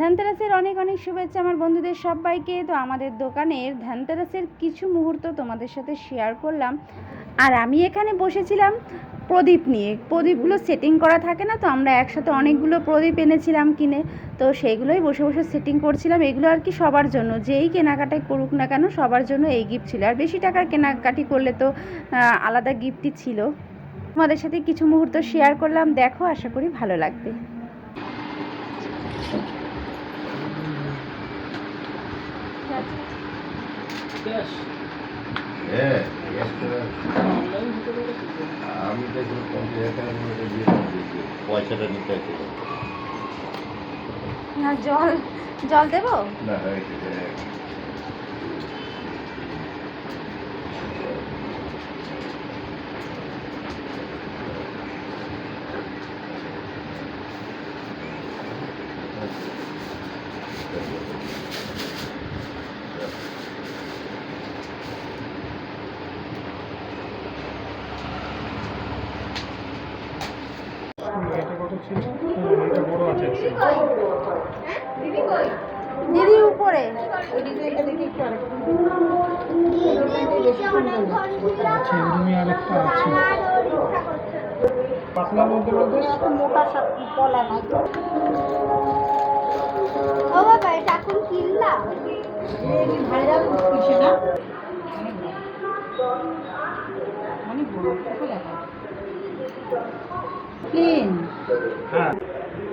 ধানতেরাসের অনেক অনেক শুভেচ্ছা আমার বন্ধুদের সবাইকে। তো আমাদের দোকানের ধানতেরাসের কিছু মুহূর্ত তোমাদের সাথে শেয়ার করলাম। আর আমি এখানে বসেছিলাম প্রদীপ নিয়ে। প্রদীপগুলো সেটিং করা থাকে না, তো আমরা একসাথে অনেকগুলো প্রদীপ এনেছিলাম কিনে। তো সেইগুলোই বসে বসে সেটিং করছিলাম। এগুলো আর কি সবার জন্য। যেই কেনাকাটাই করুক না কেন, সবার জন্য এই গিফট ছিল। আর বেশি টাকার কেনাকাটি করলে তো আলাদা গিফটই ছিল। তোমাদের সাথে কিছু মুহূর্ত শেয়ার করলাম। দেখো, আশা করি ভালো লাগবে। আমি পঞ্চাশ হাজার দিয়ে পয়সাটা নিতে না জল জল দেবো? না হয়েছে হ্যাঁ। এটা কত ছিল হ্যাঁ, এটা বড় আছে দিদি উপরে। আচ্ছা বলতে মোটা সব বলা নাই। ও বাবা এটা এখন কিনলা না? অনেক বড় দেখা প্লেন। হ্যাঁ।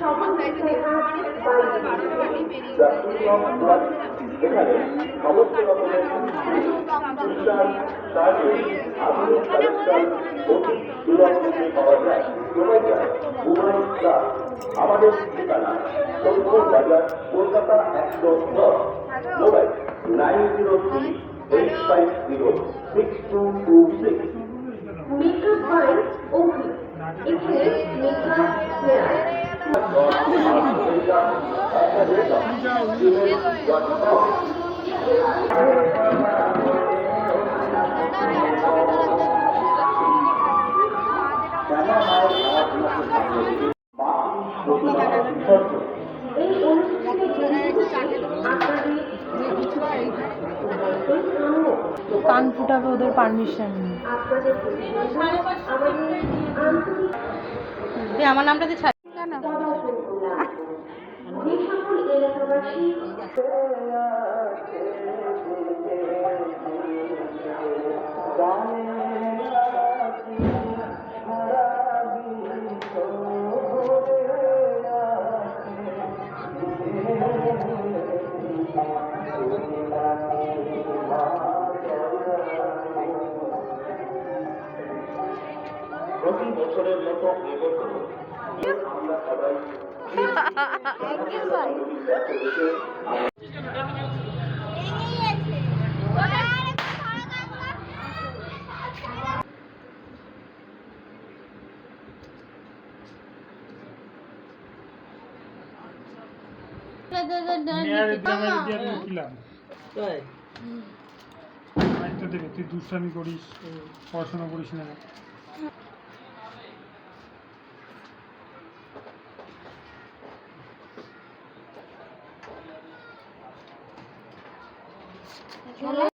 দেখ না এক লাখ পঁচিশ হাজার নশো টাকা আমাদের ঠিকানা বাজার কলকাতা একশো দশ mobile nine zero three eight five zero six two two six makeup by Abhi এখানে এই অনুষ্ঠানে কান ফুটাবে ওদের পারমিশন আমার নামটাতে ছাড় প্রতি বছরের মতো এবছর আমরা সবাই তুই দুষ্টামি করিস পড়াশোনা করিস না 我觉得